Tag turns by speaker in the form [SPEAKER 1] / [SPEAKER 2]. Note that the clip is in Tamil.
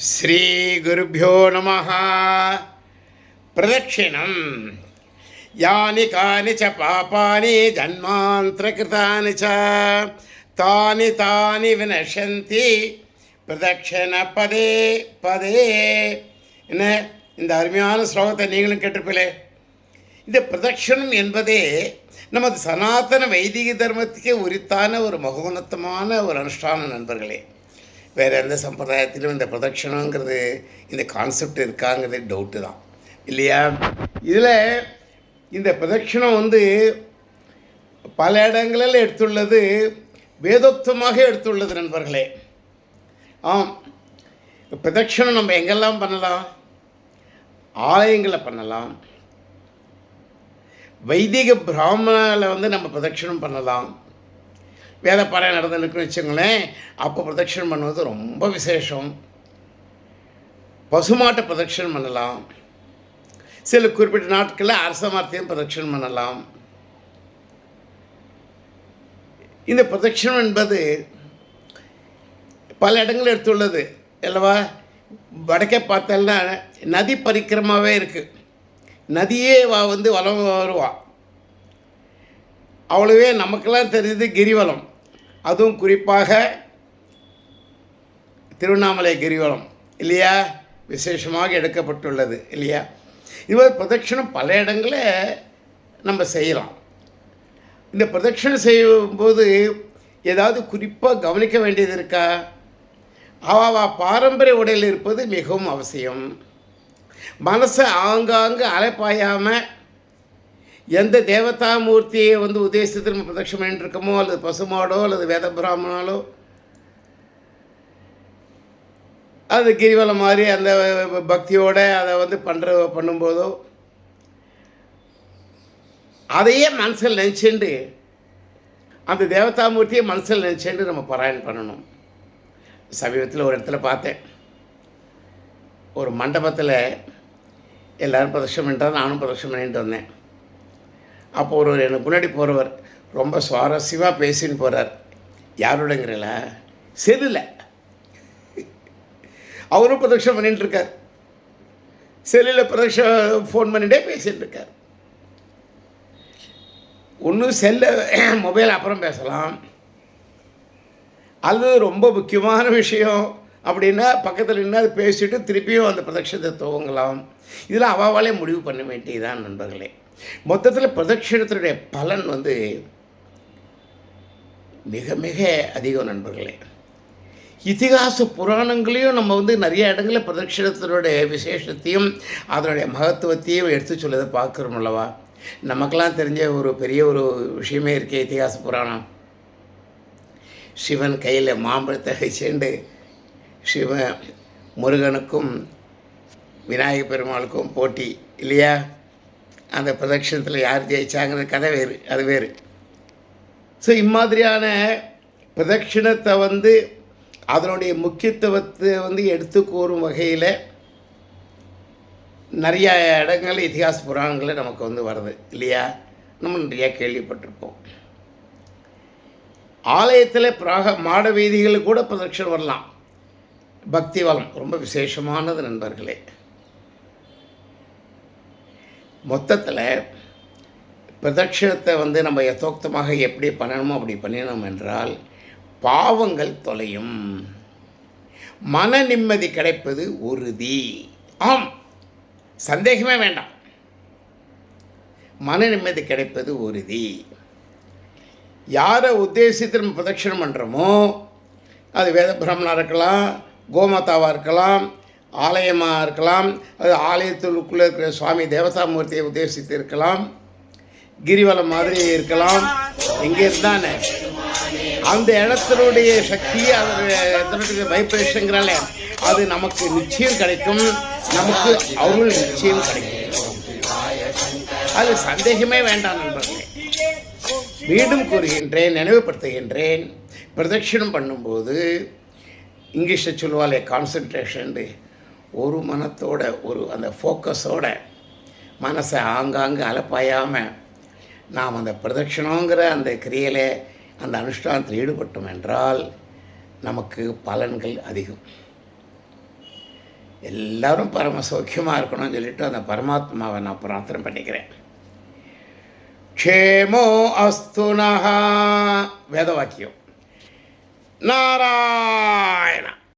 [SPEAKER 1] ஸ்ரீகுருப்போ நம பிரதட்சிணம். யானி கானி ச பாபானி ஜன்மாந்திரகிருதானி ச. தானி தானி வினசந்தி பிரதட்சிண பதே பதே. என்ன? இந்த அருமையான ஸ்லோகத்தை நீங்களும் கேட்டிருப்பீங்களே இந்த பிரதட்சணம் என்பதே நமது சனாதன வைதிக தர்மத்துக்கே உரித்தான ஒரு மகோன்னத்தமான ஒரு அனுஷ்டான நண்பர்களே. வேறு எந்த சம்பிரதாயத்திலும் இந்த பிரதட்சணங்கிறது இந்த கான்செப்ட் இருக்காங்கிறது டவுட்டு தான். இல்லையா? இதில் இந்த பிரதட்சணம் வந்து பல இடங்களில் எடுத்துள்ளது வேதோக்தமாக எடுத்துள்ளது நண்பர்களே. ஆம். பிரதட்சணம் நம்ம எங்கெல்லாம் பண்ணலாம்? ஆலயங்களை பண்ணலாம். வைதிக பிராமணில் வந்து நம்ம பிரதட்சணம் பண்ணலாம். வேத பாடம் நடந்துருக்குன்னு வச்சுங்களேன் அப்போ பிரதட்சணம் பண்ணுவது ரொம்ப விசேஷம். பசுமாட்டை பிரதட்சணம் பண்ணலாம். சில குறிப்பிட்ட நாட்களில் அரச மரத்தையும் பிரதட்சணம் பண்ணலாம். இந்த பிரதட்சணம் என்பது பல இடங்கள் எடுத்துள்ளது. அல்லவா? வடக்கே பார்த்தோம்னா நதி பரிக்கிரமாவே இருக்குது நதியே வா வந்து வளம் வருவா. அவ்வளவே நமக்கெல்லாம் தெரியுது கிரிவலம். அதுவும் குறிப்பாக திருவண்ணாமலை கிரிவலம் இல்லையா? விசேஷமாக எடுக்கப்பட்டுள்ளது இல்லையா? இதுமாதிரி பிரதட்சணம் பல இடங்களில் நம்ம செய்யலாம். இந்த பிரதட்சணம் செய்யும்போது ஏதாவது குறிப்பாக கவனிக்க வேண்டியது இருக்கா? அவாவா பாரம்பரிய உடையில் இருப்பது மிகவும் அவசியம். மனசை ஆங்காங்கு அலைப்பாயாமல் எந்த தேவதா மூர்த்தியை வந்து உத்தேசித்து நம்ம பிரதட்சம் பண்ணிட்டுருக்கோமோ அல்லது பசுமாடோ அல்லது வேத பிராமணாலோ அது கிரிவலம் மாதிரி அந்த பக்தியோடு அதை வந்து பண்ணுற பண்ணும்போதோ அதையே மனசில் நினச்சிண்டு அந்த தேவதாமூர்த்தியை மனசில் நினச்சிண்டு நம்ம பாராயணம் பண்ணணும். சமீபத்தில் ஒரு இடத்துல பார்த்தேன். ஒரு மண்டபத்தில் எல்லோரும் பிரதட்சம் பண்ணிட்டார் நானும் பிரதட்சம் பண்ணிட்டு வந்தேன். அப்போ ஒருவர் எனக்கு முன்னாடி போகிறவர் ரொம்ப சுவாரஸ்யமாக பேசின்னு போகிறார் யாரோடங்கிறல? செல்லில் அவரும் பிரதட்சம் பண்ணிட்டு இருக்கார் செல்லில் பிரதட்சம் ஃபோன் பண்ணிகிட்டே பேசிகிட்டு இருக்கார் ஒன்றும் செல்ல மொபைல் அப்புறம் பேசலாம். அது ரொம்ப முக்கியமான விஷயம். அப்படின்னா பக்கத்தில் நின்று அது பேசிட்டு திருப்பியும் அந்த பிரதட்சத்தை துவங்கலாம். இதில் அவாவாலே முடிவு பண்ண வேண்டியதுதான் நண்பர்களே. மொத்தத்தில் பிரதட்சிணத்தினுடைய பலன் வந்து மிக மிக அதிகம் நண்பர்களே. இதிகாச புராணங்களையும் நம்ம வந்து நிறைய இடங்களில் பிரதட்சிணத்தினுடைய விசேஷத்தையும் அதனுடைய மகத்துவத்தையும் எடுத்து சொல்லதை பார்க்குறோம் அல்லவா? நமக்கெல்லாம் தெரிஞ்ச ஒரு பெரிய ஒரு விஷயமே இருக்கே இதிகாச புராணம். சிவன் கையில் மாம்பழத்தை வச்சுண்டு சிவன் முருகனுக்கும் விநாயகப் பெருமாளுக்கும் போட்டி இல்லையா? அந்த பிரதட்சணத்தில் யார் ஜெயிச்சாங்கிற கதை வேறு அது வேறு. ஸோ இம்மாதிரியான பிரதட்சிணத்தை வந்து அதனுடைய முக்கியத்துவத்தை வந்து எடுத்து கூறும் வகையில் நிறைய இடங்கள் இதிகாச புராணங்களில் நமக்கு வந்து வருது இல்லையா? நம்ம நிறையா கேள்விப்பட்டிருப்போம். ஆலயத்தில் பிராக மாட வீதிகளில் கூட பிரதட்சணம் வரலாம். பக்தி வளம் ரொம்ப விசேஷமானது நண்பர்களே. மொத்தத்தில் பிரதட்சிணத்தை வந்து நம்ம யதோக்தமாக எப்படி பண்ணணுமோ அப்படி பண்ணினோம் என்றால் பாவங்கள் தொலையும். மன நிம்மதி கிடைப்பது உறுதி. ஆம். சந்தேகமே வேண்டாம். மன நிம்மதி கிடைப்பது உறுதி. யாரை உத்தேசித்து நம்ம பிரதட்சிணம் பண்ணுறோமோ அது வேத பிரம்மனாக இருக்கலாம் கோமாதாவாக இருக்கலாம் ஆலயமாக இருக்கலாம் அது ஆலயத்துக்குள்ளே இருக்கிற சுவாமி தேவதாமூர்த்தியை உத்தேசித்து இருக்கலாம். கிரிவலம் மாதிரி இருக்கலாம். எங்கே இருந்தானே? அந்த இடத்தினுடைய சக்தி அதனுடைய வைப்ரேஷங்கிறால அது நமக்கு நிச்சயம் கிடைக்கும். நமக்கு அருள் நிச்சயம் கிடைக்கும். அது சந்தேகமே வேண்டாம் நண்பர்களே. மீண்டும் கூறுகின்றேன் நினைவுபடுத்துகின்றேன். பிரதட்சிணம் பண்ணும்போது இங்கிலீஷில் சொல்லுவாளே கான்சன்ட்ரேஷன் ஒரு மனத்தோட ஒரு அந்த ஃபோக்கஸோட மனசை ஆங்காங்கு அலப்பாயாமல் நாம் அந்த பிரதட்சணங்கிற அந்த கிரியையில் அந்த அனுஷ்டானத்தில் ஈடுபட்டோம் என்றால் நமக்கு பலன்கள் அதிகம். எல்லாரும் பரம சௌக்கியமாக இருக்கணும்னு சொல்லிட்டு அந்த பரமாத்மாவை நான் பிரார்த்தனை பண்ணிக்கிறேன். க்ஷேமோ அஸ்து வேத வாக்கியம் நாராயணா!